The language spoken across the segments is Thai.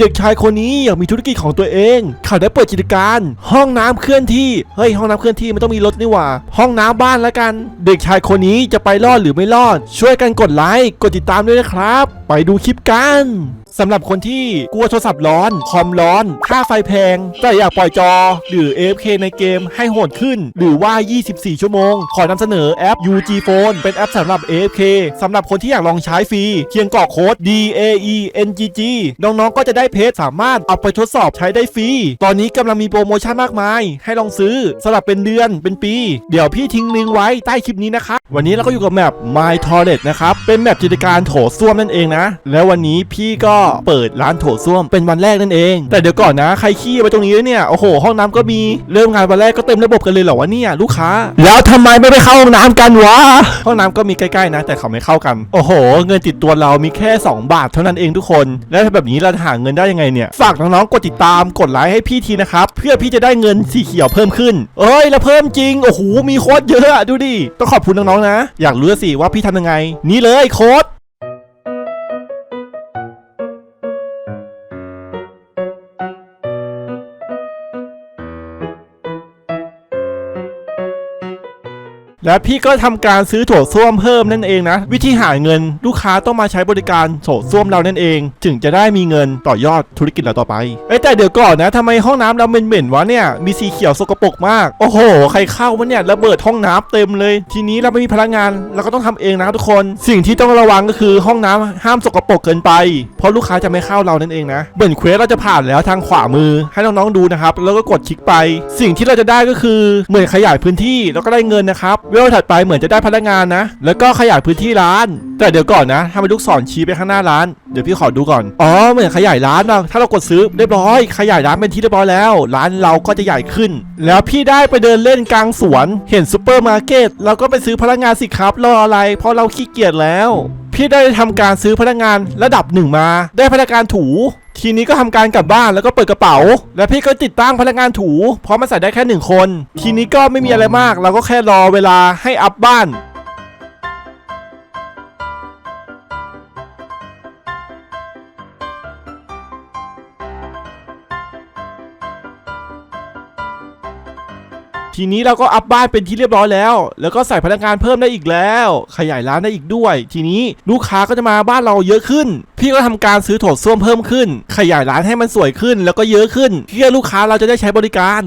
เด็กชายคนนี้อยากมีธุรกิจของตัวเอง เขาได้เปิดกิจการ ห้องน้ำเคลื่อนที่ เฮ้ยห้องน้ำเคลื่อนที่มันต้องมีรถนี่หว่า ห้องน้ำบ้านแล้วกัน เด็กชายคนนี้จะไปรอดหรือไม่รอด ช่วยกันกดไลค์ กดติดตามด้วยนะครับ ไปดูคลิปกัน สำหรับคนที่กลัวโทรศัพท์ร้อน คอมร้อน ค่าไฟแพง แต่อยากปล่อยจอ หรือ AFK ในเกมให้โหดขึ้น หรือว่า 24 ชั่วโมง ขอนำเสนอแอป UG Phone เป็นแอปสำหรับ AFK สำหรับคนที่อยากลองใช้ฟรีเพียงกรอกโค้ด D A E N G G น้องๆ ก็จะได้เพจสามารถเอาไปทดสอบใช้ได้ฟรี ตอนนี้กำลังมีโปรโมชั่นมากมาย ให้ลองซื้อสำหรับเป็นเดือนเป็นปี เดี๋ยวพี่ทิ้งลิงก์ไว้ใต้คลิปนี้นะครับ วันนี้เราก็อยู่กับแมป My Toilet นะครับ เป็นแมปจิตการโถส้วมนั่นเองนะ แล้ววันนี้พี่ก็เปิดร้านโถส้วมเป็นวันแรกนั่นเอง แต่เดี๋ยวก่อนนะใครขี้ไปตรงนี้เนี่ยโอ้โหห้องน้ำก็มีเริ่มงานวันแรกก็เต็มระบบกันเลยเหรอวะเนี่ยลูกค้า แล้วทำไมไม่ไปเข้าห้องน้ำกันวะห้องน้ำก็มีใกล้ๆนะ แต่เขาไม่เข้ากัน โอ้โห เงินติดตัวเรามีแค่ 2 บาทเท่านั้นเองทุกคน แล้วถ้าแบบนี้เราจะหาเงินได้ยังไงเนี่ยฝากน้องๆกดติดตามกดไลค์ให้พี่ทีนะครับเพื่อพี่จะได้เงินสีเขียวเพิ่มขึ้น เอ้ยแล้วเพิ่มจริงโอ้โหมีโค้ดเยอะอะดูดิต้องขอบคุณน้องๆนะ อยากรู้สิว่าพี่ทำยังไง นี่เลยโค้ด และพี่ก็ทำการซื้อโถส้วมเพิ่มนั่นเองนะ วิธีหาเงินลูกค้าต้องมาใช้บริการโถส้วมเรานั่นเองถึงจะได้มีเงินต่อยอดธุรกิจเราต่อไปเอ้แต่เดี๋ยวก่อนนะทำไมห้องน้ำเราเหม็นๆวะเนี่ยมีสีเขียวสกปรกมาก โอ้โห ใครเข้าวะเนี่ยระเบิดห้องน้ำเต็มเลย ทีนี้เราไม่มีพนักงานเราก็ต้องทำเองนะทุกคน สิ่งที่ต้องระวังก็คือห้องน้ำห้ามสกปรกเกินไป เพราะลูกค้าจะไม่เข้าเรานั่นเองนะเบิร์นเควสเราจะผ่านแล้วทางขวามือให้น้องๆดูนะครับแล้วก็กดคลิกไป สิ่งที่เราจะได้ก็คือเหมือนขยายพื้นที่แล้วก็ได้เงินนะครับเวลถัดไปเหมือนจะได้พนักงานนะ แล้วก็ขยายพื้นที่ร้าน แต่เดี๋ยวก่อนนะถ้าเป็นลูกศรชี้ไปข้างหน้าร้าน เดี๋ยวพี่ขอดูก่อน อ๋อ เหมือนขยายร้านเราถ้าเรากดซื้อเรียบร้อย ขยายร้านเป็นที่เรียบร้อยแล้ว ร้านเราก็จะใหญ่ขึ้น แล้วพี่ได้ไปเดินเล่นกลางสวน เห็นซูเปอร์มาร์เก็ตเราก็ไปซื้อพนักงานสิครับ รออะไร เพราะเราขี้เกียจแล้ว พี่ได้ทำการซื้อพนักงานระดับหนึ่งมา ได้พนักงานถู ทีนี้ก็ทำการกลับบ้านแล้วก็เปิดกระเป๋า แล้วพี่ก็ติดตั้งพนักงานถู เพราะมันใส่ได้แค่หนึ่งคน ทีนี้ก็ไม่มีอะไรมาก เราก็แค่รอเวลาให้อัพบ้าน ทีนี้เราก็อัพบ้านเป็นที่เรียบร้อยแล้ว แล้วก็ใส่พนักงานเพิ่มได้อีกแล้ว ขยายร้านได้อีกด้วย ทีนี้ลูกค้าก็จะมาบ้านเราเยอะขึ้น พี่ก็ทำการซื้อโถส้วมเพิ่มขึ้น ขยายร้านให้มันสวยขึ้นแล้วก็เยอะขึ้นเพื่อลูกค้าเราจะได้ใช้บริการ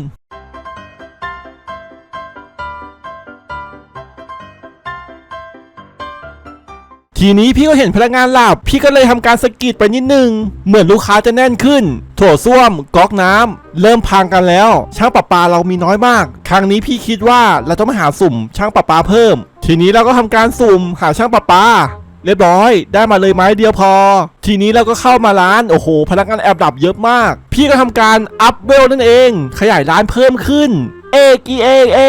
ทีนี้พี่ก็เห็นพนักงานหลับ พี่ก็เลยทำการสกิดไปนิดนึง เหมือนลูกค้าจะแน่นขึ้น โถส้วมก๊อกน้ำเริ่มพังกันแล้ว ช่างประปาเรามีน้อยมาก ครั้งนี้พี่คิดว่าเราต้องมาหาสุ่ม ช่างประปาเพิ่ม ทีนี้เราก็ทำการสุ่มหาช่างประปาเรียบร้อย ได้มาเลยไม้เดียวพอ ทีนี้เราก็เข้ามาร้านโอ้โห พนักงานแอบดับเยอะมาก พี่ก็ทำการอัพเวลนั่นเอง ขยายร้านเพิ่มขึ้น เอกอีเอกเอ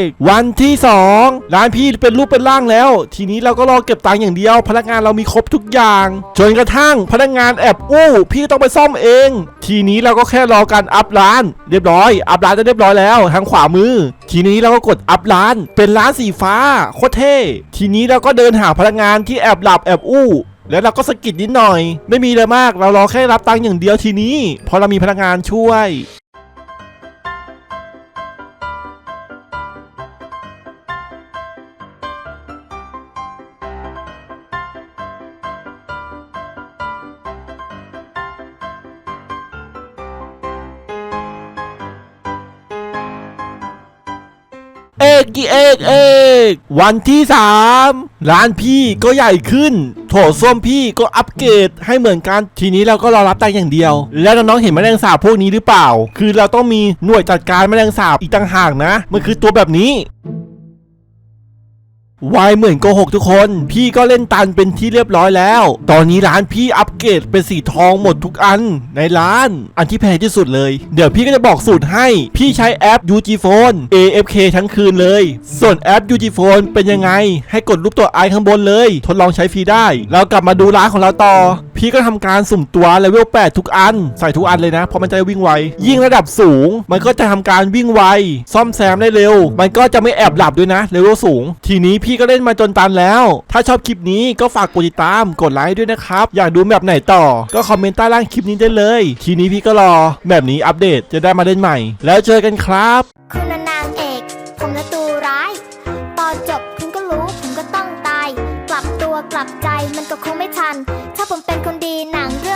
กวันที่ 2 ร้านพี่เป็นรูปเป็นร่างแล้ว ทีนี้เราก็รอเก็บตังค์อย่างเดียว พนักงานเรามีครบทุกอย่าง จนกระทั่งพนักงานแอบอู้พี่ต้องไปซ่อมเอง ทีนี้เราก็แค่รอการอัพร้าน เรียบร้อย อัพร้านจะเรียบร้อยแล้ว ทางขวามือ ทีนี้เราก็กดอัพร้าน เป็นร้านสีฟ้าโคตรเท่ทีนี้เราก็เดินหาพนักงานที่แอบหลับแอบอู้แล้วเราก็สะกิดนิดหน่อย ไม่มีเลยมาก เรารอแค่รับตังค์อย่างเดียวทีนี้เพราะเรามีพนักงานช่วย อกกี่เอกเอกวันที่ 3 ร้านพี่ก็ใหญ่ขึ้น โถส้วมพี่ก็อัปเกรดให้เหมือนกัน ทีนี้เราก็รอรับตังอย่างเดียว แล้วน้องๆเห็นแมลงสาบพวกนี้หรือเปล่า คือเราต้องมีหน่วยจัดการแมลงสาบอีกต่างหากนะ มันคือตัวแบบนี้ วายเหมือนโกหกทุกคน พี่ก็เล่นตันเป็นที่เรียบร้อยแล้ว ตอนนี้ร้านพี่อัปเกรดเป็นสีทองหมดทุกอันในร้าน อันที่แพงที่สุดเลย เดี๋ยวพี่ก็จะบอกสูตรให้ พี่ใช้แอป UG Phone AFK ทั้งคืนเลย ส่วนแอป UG Phone เป็นยังไง ให้กดรูปตัวไอข้างบนเลย ทดลองใช้ฟรีได้ แล้วกลับมาดูร้านของเราต่อ พี่ก็ทำการสุ่มตัวเลเวล8ทุกอัน ใส่ทุกอันเลยนะ เพราะมันจะวิ่งไว ยิ่งระดับสูง มันก็จะทำการวิ่งไว ซ่อมแซมได้เร็ว มันก็จะไม่แอบหลับด้วยนะเลเวลสูง ทีนี้พี่ก็เล่นมาจนตันแล้ว ถ้าชอบคลิปนี้ก็ฝากกดติดตามกดไลค์ด้วยนะครับ อยากดูแบบไหนต่อ ก็คอมเมนต์ใต้ล่างคลิปนี้ได้เลย ทีนี้พี่ก็รอ แบบนี้อัปเดตจะได้มาเล่นใหม่ แล้วเจอกันครับคุณนางเอก ผมละตัวร้าย ตอนจบคุณก็รู้ผมก็ต้องตาย กลับตัวกลับใจมันก็คงไม่ทัน ถ้าผมเป็นคนดีหนังเรื่อง